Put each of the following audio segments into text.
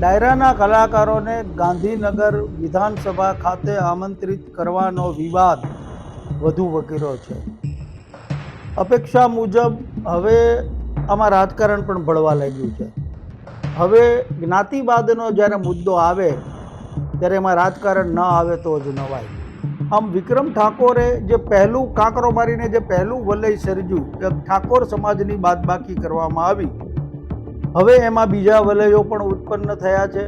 ડાયરાના કલાકારોને ગાંધીનગર વિધાનસભા ખાતે આમંત્રિત કરવાનો વિવાદ વધુ વકીરો છે. અપેક્ષા મુજબ હવે આમાં રાજકારણ પણ ભળવા લાગ્યું છે. હવે જ્ઞાતિવાદનો જ્યારે મુદ્દો આવે, ત્યારે એમાં રાજકારણ ન આવે તો જ નવાય. આમ વિક્રમ ઠાકોરે જે પહેલું કાંકરો મારીને જે પહેલું વલય સર્જ્યું, એ ઠાકોર સમાજની બાદબાકી કરવામાં આવી. હવે એમાં બીજા વલયો પણ ઉત્પન્ન થયા છે.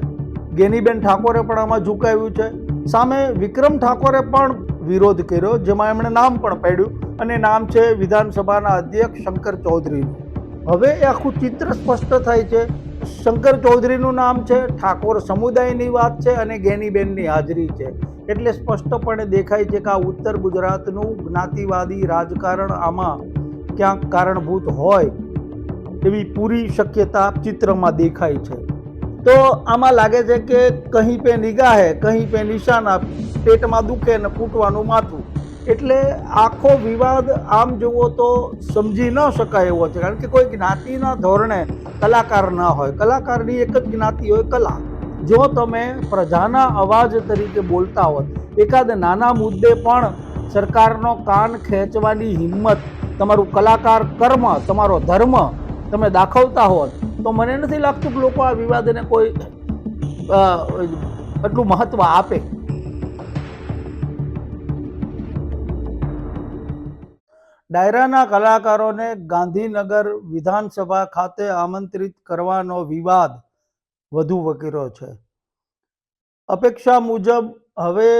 ગેનીબેન ઠાકોરે પણ આમાં ઝુકાવ્યું છે. સામે વિક્રમ ઠાકોરે પણ વિરોધ કર્યો, જેમાં એમણે નામ પણ પાડ્યું અને નામ છે વિધાનસભાના અધ્યક્ષ શંકર ચૌધરીનું. હવે એ આખું ચિત્ર સ્પષ્ટ થાય છે. શંકર ચૌધરીનું નામ છે, ઠાકોર સમુદાયની વાત છે અને ગેનીબેનની હાજરી છે. એટલે સ્પષ્ટપણે દેખાય છે કે આ ઉત્તર ગુજરાતનું જ્ઞાતિવાદી રાજકારણ આમાં ક્યાંક કારણભૂત હોય. એવી પૂરી શક્યતા ચિત્રમાં દેખાય છે. તો આમાં લાગે છે કે કહી પે નિગાહે કહી પે નિશાના પેટમાં દુખે ને ફૂટવાનું માથું. એટલે આખો વિવાદ આમ જુઓ તો સમજી ન શકાય એવો છે. કારણ કે કોઈ જ્ઞાતિના ધોરણે કલાકાર ન હોય. કલાકારની એક જ જ્ઞાતિ હોય કલા. જો તમે પ્રજાના અવાજ તરીકે બોલતા હોત એકાદ નાના મુદ્દે પણ સરકારનો કાન ખેંચવાની હિંમત, તમારું કલાકાર કર્મ, તમારો ધર્મ તમે દાખવતા હોત, તો મને નથી લાગતું કે લોકો આ વિવાદને કોઈ એટલું મહત્વ આપે. ડાયરાના કલાકારોને ગાંધીનગર વિધાનસભા ખાતે આમંત્રિત કરવાનો વિવાદ વધુ વકીરો છે. અપેક્ષા મુજબ હવે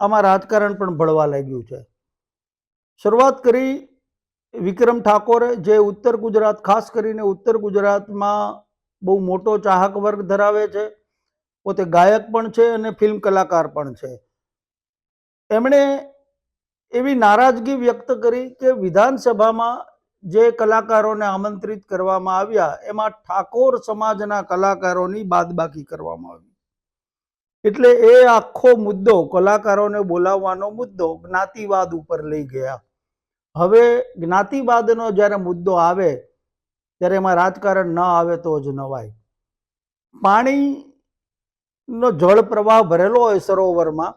આમાં રાજકારણ પણ ભળવા લાગ્યું છે. શરૂઆત કરી વિક્રમ ઠાકોરે જે ઉત્તર ગુજરાત, ખાસ કરીને ઉત્તર ગુજરાતમાં બહુ મોટો ચાહક વર્ગ ધરાવે છે, પોતે ગાયક પણ છે અને ફિલ્મ કલાકાર પણ છે. એમણે એવી નારાજગી વ્યક્ત કરી કે વિધાનસભામાં જે કલાકારોને આમંત્રિત કરવામાં આવ્યા, એમાં ઠાકોર સમાજના કલાકારોની બાદબાકી કરવામાં આવી. એટલે એ આખો મુદ્દો કલાકારોને બોલાવવાનો મુદ્દો જ્ઞાતિવાદ ઉપર લઈ ગયા. હવે જ્ઞાતિવાદનો જ્યારે મુદ્દો આવે, ત્યારે એમાં રાજકારણ ન આવે તો જ નવાય. પાણીનો જળ પ્રવાહ ભરેલો હોય સરોવરમાં,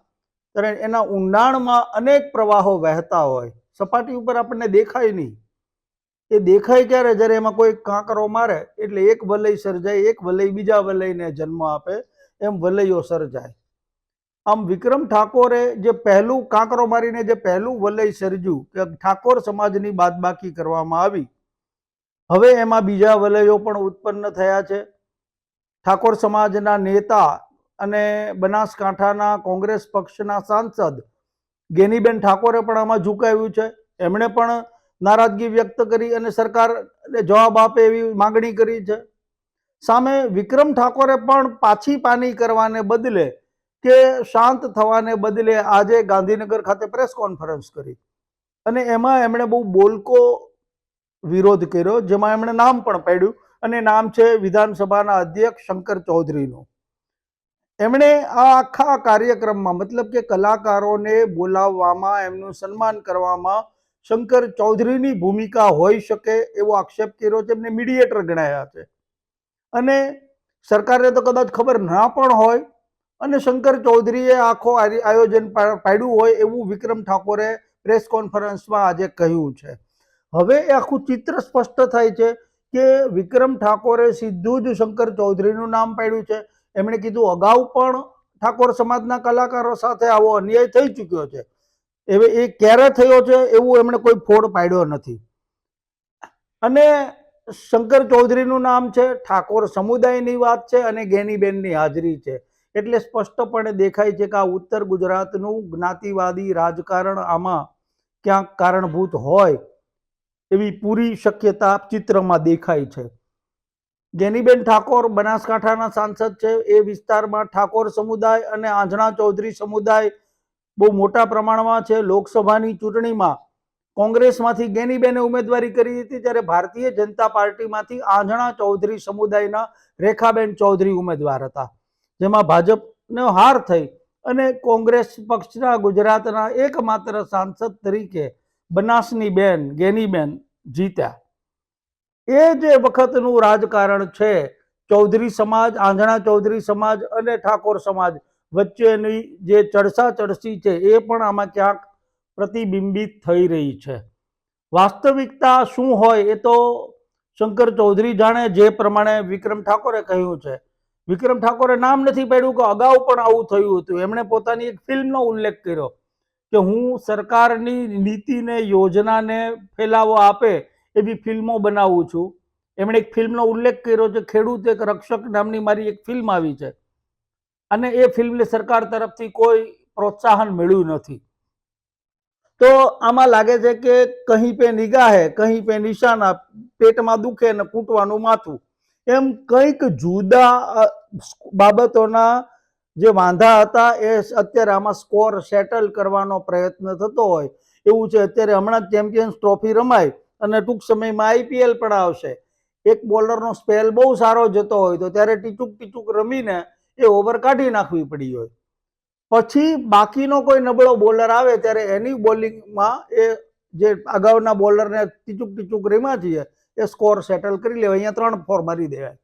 ત્યારે એના ઊંડાણમાં અનેક પ્રવાહો વહેતા હોય. સપાટી ઉપર આપણને દેખાય નહીં. એ દેખાય ક્યારે? જ્યારે એમાં કોઈ કાંકરો મારે, એટલે એક વલય સર્જાય, એક વલય બીજા વલયને જન્મ આપે, એમ વલયો સર્જાય. આમ વિક્રમ ઠાકોરે જે પહેલું કાંકરો મારીને જે પહેલું વલય સર્જ્યું કે ઠાકોર સમાજની બાદબાકી કરવામાં આવી, હવે એમાં બીજા વલયો પણ ઉત્પન્ન થયા છે. ઠાકોર સમાજના નેતા અને બનાસકાંઠાના કોંગ્રેસ પક્ષના સાંસદ ગેનીબેન ઠાકોરે પણ આમાં ઝુકાવ્યું છે. એમણે પણ નારાજગી વ્યક્ત કરી અને સરકારને જવાબ આપે એવી માગણી કરી છે. સામે વિક્રમ ઠાકોરે પણ પાછી પાની કરવાને બદલે કે શાંત થવાને બદલે આજે ગાંધીનગર ખાતે પ્રેસ કોન્ફરન્સ કરી. અને એમાં એમણે બહુ બોલકો વિરોધ કર્યો, જેમાં એમણે નામ પણ પાડ્યું, અને નામ છે વિધાનસભાના અધ્યક્ષ શંકર ચૌધરીનું. એમણે આ આખા કાર્યક્રમમાં, મતલબ કે કલાકારોને બોલાવવામાં, એમનું સન્માન કરવામાં શંકર ચૌધરીની ભૂમિકા હોઈ શકે એવો આક્ષેપ કર્યો છે એમને મીડિયેટર ગણાયા છે. અને સરકારને તો કદાચ ખબર ના પણ હોય અને શંકર ચૌધરીએ આખો આયોજન પાડ્યું હોય એવું વિક્રમ ઠાકોરે પ્રેસ કોન્ફરન્સમાં આજે કહ્યું છે. હવે એ આખું ચિત્ર સ્પષ્ટ થાય છે કે વિક્રમ ઠાકોરે સીધું જ શંકર ચૌધરીનું નામ પાડ્યું છે. એમણે કીધું, અગાઉ પણ ઠાકોર સમાજના કલાકારો સાથે આવો અન્યાય થઈ ચૂક્યો છે. હવે એ ક્યારે થયો છે એવું એમણે કોઈ ફોડ પાડ્યો નથી. અને શંકર ચૌધરીનું નામ છે, ઠાકોર સમુદાયની વાત છે અને ગેનીબેનની હાજરી છે. એટલે સ્પષ્ટપણે દેખાય છે કે આ ઉત્તર ગુજરાતનું જ્ઞાતિવાદી રાજકારણ આમાં ક્યાંક કારણભૂત હોય એવી પૂરી શક્યતા ચિત્રમાં દેખાય છે. ગેનીબેન ઠાકોર બનાસકાંઠાના સાંસદ છે. એ વિસ્તારમાં ઠાકોર સમુદાય અને આંજણા ચૌધરી સમુદાય બહુ મોટા પ્રમાણમાં છે. લોકસભાની ચૂંટણીમાં કોંગ્રેસમાંથી ગેનીબેને ઉમેદવારી કરી હતી ત્યારે ભારતીય જનતા પાર્ટીમાંથી આંજણા ચૌધરી સમુદાયના રેખાબેન ચૌધરી ઉમેદવાર હતા. જેમાં ભાજપનો હાર થઈ અને કોંગ્રેસ પક્ષના ગુજરાતના એકમાત્ર સાંસદ તરીકે બનાસની બેન ગેનીબેન જીત્યા. એ જે વખતનું રાજકારણ છે, ચૌધરી સમાજ આંધણા ચૌધરી સમાજ અને ઠાકોર સમાજ વચ્ચેની જે ચડસા ચડસી છે, એ પણ આમાં ક્યાંક પ્રતિબિંબિત થઈ રહી છે. વાસ્તવિકતા શું હોય એ તો શંકર ચૌધરી જાણે જે પ્રમાણે વિક્રમ ઠાકોરે કહ્યું છે. વિક્રમ ઠાકોરે નામ નથી પાડ્યું કે અગાઉ પણ આવું થયું હતું. એમણે પોતાની એક ફિલ્મનો ઉલ્લેખ કર્યો કે હું સરકારની નીતિને, યોજનાને ફેલાવો આપે એવી ફિલ્મો બનાવું છું. એમણે એક ફિલ્મનો ઉલ્લેખ કર્યો છે ખેડૂત એક રક્ષક નામની મારી એક ફિલ્મ આવી છે. અને એ ફિલ્મને સરકાર તરફથી કોઈ પ્રોત્સાહન મળ્યું નથી. તો આમાં લાગે છે કે કહી પે નિગાહે કહી પે નિશાના, પેટમાં દુખે ને કૂટવાનું માથું. એમ કંઈક જુદા બાબતોના જે વાંધા હતા એ અત્યારે આમાં સ્કોર સેટલ કરવાનો પ્રયત્ન થતો હોય. એવું છે, અત્યારે હમણાં જ ચેમ્પિયન્સ ટ્રોફી રમાય અને ટૂંક સમયમાં આઈપીએલ પણ આવશે. એક બોલરનો સ્પેલ બહુ સારો જતો હોય તો ત્યારે ટીચુક ટીચુક રમીને એ ઓવર કાઢી નાખવી પડી હોય. પછી બાકીનો કોઈ નબળો બોલર આવે ત્યારે એની બોલિંગમાં એ જે અગાઉના બોલરને ટીચુક ટીચુક રમ્યા છીએ એ સ્કોર સેટલ કરી લેવાય. અહીંયા ત્રણ ફોર મારી દેવાય.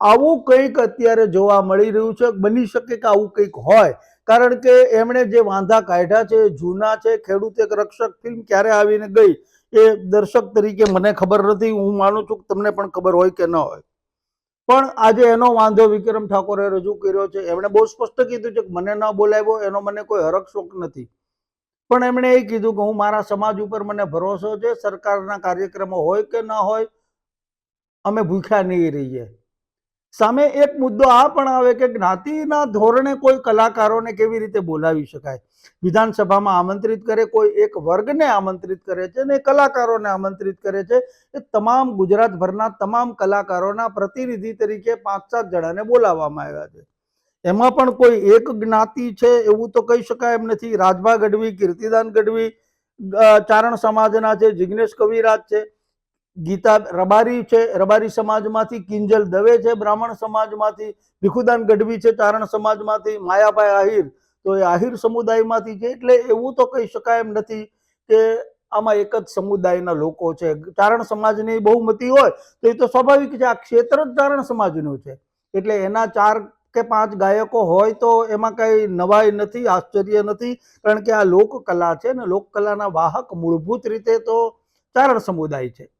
આવું કંઈક અત્યારે જોવા મળી રહ્યું છે. બની શકે કે આવું કંઈક હોય. કારણ કે એમણે જે વાંધા કાઢ્યા છે, જૂના છે, ખેડૂત એક રક્ષક ફિલ્મ ક્યારે આવીને ગઈ, એ દર્શક તરીકે મને ખબર નથી. હું માનું છું કે તમને પણ ખબર હોય કે ન હોય. પણ આજે એનો વાંધો વિક્રમ ઠાકોરે રજૂ કર્યો છે. એમણે બહુ સ્પષ્ટ કીધું છે કે મને ન બોલાવ્યો, એનો મને કોઈ હરક શોખ નથી. પણ એમણે એ કીધું કે હું મારા સમાજ ઉપર મને ભરોસો છે, સરકારના કાર્યક્રમો હોય કે ન હોય, અમે ભૂખ્યા નહીં રહીએ. સામે એક મુદ્દો આ પણ આવે કે જ્ઞાતિના ધોરણે કોઈ કલાકારોને કેવી રીતે બોલાવી શકાય? વિધાનસભામાં આમંત્રિત કરે, કોઈ એક વર્ગને આમંત્રિત કરે છે અને કલાકારોને આમંત્રિત કરે છે, એ તમામ ગુજરાતભરના તમામ કલાકારોના પ્રતિનિધિ તરીકે પાંચ સાત જણાને બોલાવવામાં આવ્યા છે. એમાં પણ કોઈ એક જ્ઞાતિ છે એવું તો કહી શકાય એમ નથી. રાજભા ગઢવી, કીર્તિદાન ગઢવી ચારણ સમાજના છે, જિગ્નેશ કવિરાજ છે, ગીતા રબારી છે, રબારી સમાજમાંથી કિંજલ દવે છે, બ્રાહ્મણ સમાજમાંથી ભીખુદાન ગઢવી છે, ચારણ સમાજમાંથી માયાભાઈ આહિર. તો એ આહિર સમુદાયમાંથી છે, એટલે એવું તો કહી શકાય એમ નથી કે આમાં એક જ સમુદાયના લોકો છે. ચારણ સમાજની બહુમતી હોય તો એ તો સ્વાભાવિક છે, આ ક્ષેત્ર જ ચારણ સમાજનું છે. એટલે એના ચાર કે પાંચ ગાયકો હોય તો એમાં કઈ નવાઈ નથી, આશ્ચર્ય નથી. કારણ કે આ લોકકલા છે ને, લોકકલાના વાહક મૂળભૂત રીતે તો ચારણ સમુદાય છે.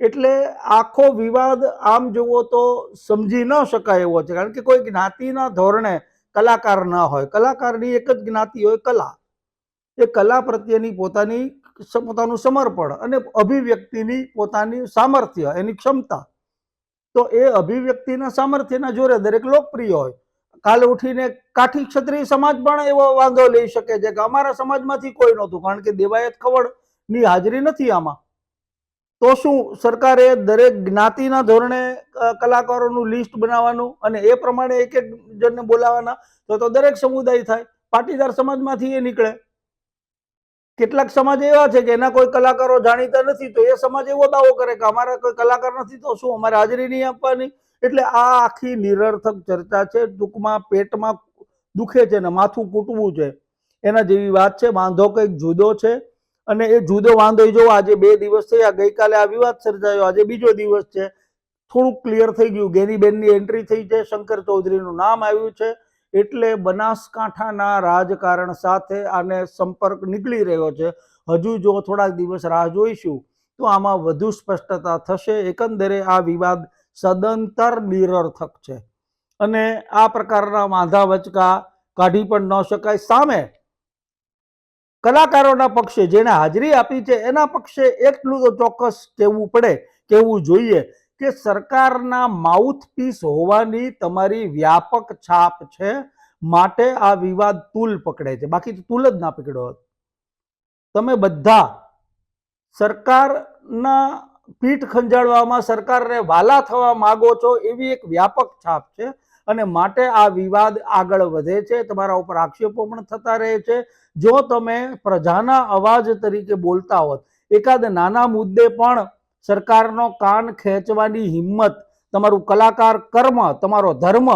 એટલે આખો વિવાદ આમ જુઓ તો સમજી ન શકાય એવો છે. કારણ કે કોઈ જ્ઞાતિના ધોરણે કલાકાર ન હોય. કલાકારની એક જ જ્ઞાતિ હોય કલા. એ કલા પ્રત્યેની પોતાની પોતાનું સમર્પણ અને અભિવ્યક્તિની પોતાની સામર્થ્ય, એની ક્ષમતા. તો એ અભિવ્યક્તિના સામર્થ્યના જોરે દરેક લોકપ્રિય હોય. કાલે ઉઠીને કાઠી ક્ષત્રિય સમાજ પણ એવો વાંધો લઈ શકે છે કે અમારા સમાજમાંથી કોઈ નહોતું, કારણ કે દેવાયત ખવડની હાજરી નથી આમાં. તો શું સરકારે દરેક જ્ઞાતિના ધોરણે કલાકારોનું લિસ્ટ બનાવવાનું અને એ પ્રમાણે એક એક જણને બોલાવવાના? તો તો દરેક સમુદાય થાય. પાટીદાર સમાજમાંથી એ નીકળે. કેટલાક સમાજ એવા છે કે એના કોઈ કલાકારો જાણીતા નથી, તો એ સમાજ એવો દાવો કરે કે અમારા કોઈ કલાકાર નથી, તો શું અમારે હાજરી નહીં આપવાની? એટલે આ આખી નિરર્થક ચર્ચા છે ટૂંકમાં પેટમાં દુખે છે ને માથું કૂટવું છે. એના જેવી વાત છે, વાંધો કંઈક જુદો છે. અને એ જુદો વાંધો જો આજે બે દિવસ થયા, ગઈકાલે આ વિવાદ સર્જાયો, આજે બીજો દિવસ છે. થોડુંક ક્લિયર થઈ ગયું. ગેનીબેનની એન્ટ્રી થઈ છે, શંકર ચૌધરીનું નામ આવ્યું છે. એટલે બનાસકાંઠાના રાજકારણ સાથે આને સંપર્ક નીકળી રહ્યો છે. હજુ જો થોડાક દિવસ રાહ જોઈશું, તો આમાં વધુ સ્પષ્ટતા થશે. એકંદરે આ વિવાદ સદંતર નિરર્થક છે. અને આ પ્રકારના વાંધા વચકા કાઢી પણ ન શકાય. સામે કલાકારોના પક્ષે જેણે હાજરી આપી છે, એના પક્ષે એટલું તો ચોક્કસ કહેવું પડે કહેવું જોઈએ? કે સરકારના માઉથપીસ હોવાની તમારી વ્યાપક છાપ છે માટે આ વિવાદ તુલ પકડે છે. બાકી તો તુલ જ ના પકડ્યો હોત. તમે બધા સરકારના પીઠ ખંજાળવામાં સરકારને વાલા થવા માગો છો એવી એક વ્યાપક છાપ છે અને માટે આ વિવાદ આગળ વધે છે. તમારા ઉપર આક્ષેપો પણ થતા રહે છે. જો તમે પ્રજાના અવાજ તરીકે બોલતા હોત, એકાદ નાના મુદ્દે પણ સરકારનો કાન ખેંચવાની હિંમત, તમારું કલાકાર કર્મ, તમારો ધર્મ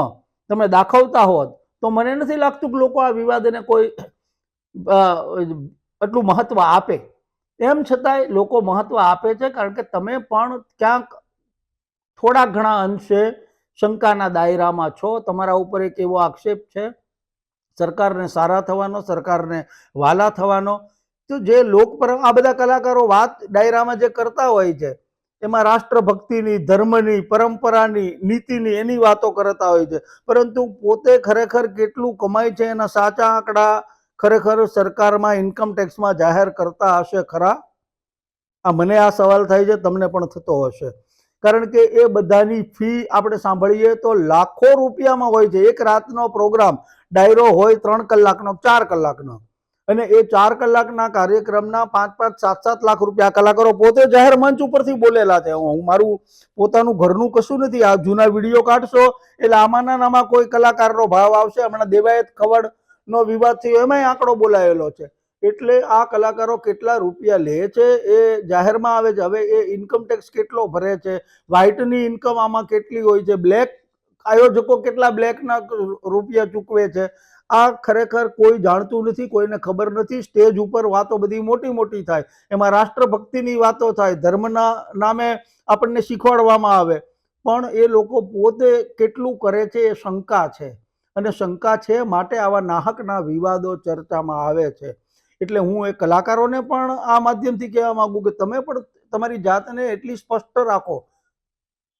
તમે દાખવતા હોત, તો મને નથી લાગતું કે લોકો આ વિવાદને કોઈ એટલું મહત્વ આપે. એમ છતાંય લોકો મહત્વ આપે છે, કારણ કે તમે પણ ક્યાંક થોડા ઘણા અંશે શંકાના દાયરામાં છો. તમારા ઉપર એક એવો આક્ષેપ છે, સરકારને સારા થવાનો, સરકારને વાલા થવાનો. તો જે લોકપર આ બધા કલાકારો વાત ડાયરામાં જે કરતા હોય છે, એમાં રાષ્ટ્રભક્તિની, ધર્મની, પરંપરાની, નીતિની એની વાતો કરતા હોય છે. પરંતુ પોતે ખરેખર કેટલું કમાય છે એના સાચા આંકડા ખરેખર સરકારમાં ઇન્કમ ટેક્સમાં જાહેર કરતા હશે ખરા? આ મને આ સવાલ થાય છે, તમને પણ થતો હશે. કારણ કે એ બધાની ફી આપણે સાંભળીએ તો લાખો રૂપિયામાં હોય છે. એક રાતનો પ્રોગ્રામ ડાયરો હોય ત્રણ કલાકનો, ચાર કલાકનો. અને એ ચાર કલાકના કાર્યક્રમના પાંચ પાંચ સાત સાત લાખ રૂપિયા કલાકારો પોતે જાહેર મંચ ઉપરથી બોલેલા છે. હું મારું પોતાનું ઘરનું કશું નથી, આ જૂના વીડિયો કાઢશો એટલે આમાંના નામાં કોઈ કલાકારનો ભાવ આવશે. હમણાં દેવાયત ખવડ નો વિવાદ થયો, એમાંય આંકડો બોલાયેલો છે. એટલે આ કલાકારો કેટલા રૂપિયા લે છે એ જાહેરમાં આવે છે. હવે એ ઇન્કમ ટેક્સ કેટલો ભરે છે? વ્હાઇટની ઇન્કમ આમાં કેટલી હોય છે? બ્લેક આયોજકો કેટલા બ્લેકના રૂપિયા ચૂકવે છે? આ ખરેખર કોઈ જાણતું નથી, કોઈને ખબર નથી. સ્ટેજ ઉપર વાતો બધી મોટી મોટી થાય. એમાં રાષ્ટ્રભક્તિની વાતો થાય. ધર્મના નામે આપણને શીખવાડવામાં આવે. પણ એ લોકો પોતે કેટલું કરે છે એ શંકા છે. અને શંકા છે માટે આવા નાહકના વિવાદો ચર્ચામાં આવે છે. એટલે હું એ કલાકારોને પણ આ માધ્યમથી કહેવા માગું કે તમે પણ તમારી જાતને એટલી સ્પષ્ટ રાખો.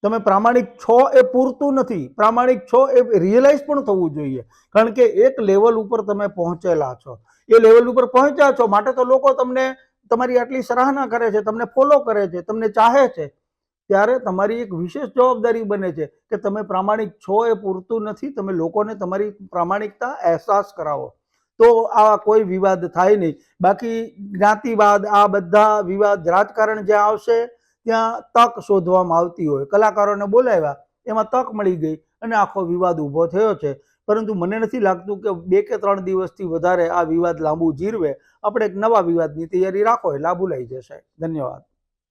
તમે પ્રામાણિક છો એ પૂરતું નથી. પ્રામાણિક છો એ રિયલાઇઝ પણ થવું જોઈએ. કારણ કે એક લેવલ ઉપર તમે પહોંચેલા છો. એ લેવલ ઉપર પહોંચ્યા છો માટે તો લોકો તમને તમારી આટલી સરાહના કરે છે, તમને ફોલો કરે છે, તમને ચાહે છે. ત્યારે તમારી એક વિશેષ જવાબદારી બને છે કે તમે પ્રામાણિક છો એ પૂરતું નથી, તમે લોકોને તમારી પ્રામાણિકતા અહેસાસ કરાવો. તો આ કોઈ વિવાદ થાય નહીં. બાકી જ્ઞાતિવાદ, આ બધા વિવાદ રાજકારણ જ્યાં આવશે ત્યાં તક શોધવામાં આવતી હોય. કલાકારોને બોલાવ્યા, એમાં તક મળી ગઈ અને આખો વિવાદ ઊભો થયો છે. પરંતુ મને નથી લાગતું કે બે કે ત્રણ દિવસથી વધારે આ વિવાદ લાંબુ જીરવે. આપણે એક નવા વિવાદની તૈયારી રાખો એટલે આ ભૂલાઈ જશે. ધન્યવાદ.